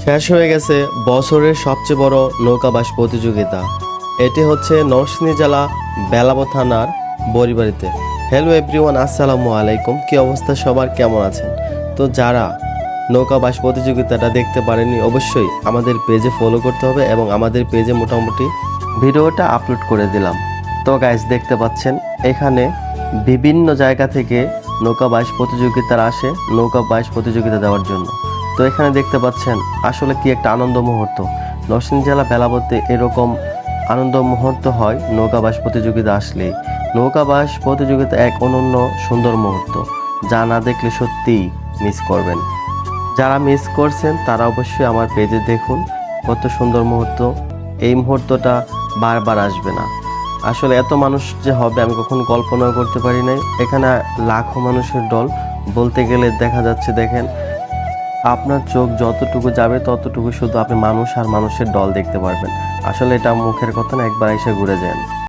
শেষ হয়ে গেছে বছরের সবচেয়ে বড় নৌকাবাস প্রতিযোগিতা। এটি হচ্ছে নরসিংদী জেলা বেলাবো থানার বরিবাড়িতে হ্যালো এভরিওয়ান আসসালামু আলাইকুম। কি অবস্থা? সবার কেমন আছেন? তো যারা নৌকাবাস প্রতিযোগিতাটা দেখতে পারেনি অবশ্যই আমাদের পেজে ফলো করতে হবে এবং আমাদের পেজে মোটামুটি ভিডিওটা আপলোড করে দিলাম। তো গাইজ দেখতে পাচ্ছেন, এখানে বিভিন্ন জায়গা থেকে নৌকাবাস প্রতিযোগিতার আসে নৌকাবাস প্রতিযোগিতা দেওয়ার জন্য। তো এখানে দেখতে পাচ্ছেন আসলে কি একটা আনন্দ মুহূর্ত। নরসিংদী জেলা বেলাবতে এরকম আনন্দ মুহূর্ত হয় নৌকাবাস প্রতিযোগিতা আসলে নৌকাবাস প্রতিযোগিতা এক অনন্য সুন্দর মুহূর্ত, যা না দেখলে সত্যিই মিস করবেন। যারা মিস করছেন, তারা অবশ্যই আমার পেজে দেখুন কত সুন্দর মুহূর্ত। এই মুহূর্তটা বারবার আসবে না। আসলে এত মানুষ যে হবে, আমি কখনো কল্পনাও করতে পারি নাই। এখানে লাখো মানুষের দল, বলতে গেলে দেখা যাচ্ছে, দেখেন আপনার চোখ যতটুকু যাবে ততটুকু শুধু আপনি মানুষ আর মানুষের দল দেখতে পারবেন। আসলে এটা মুখের কথা না, একবার এসে ঘুরে যান।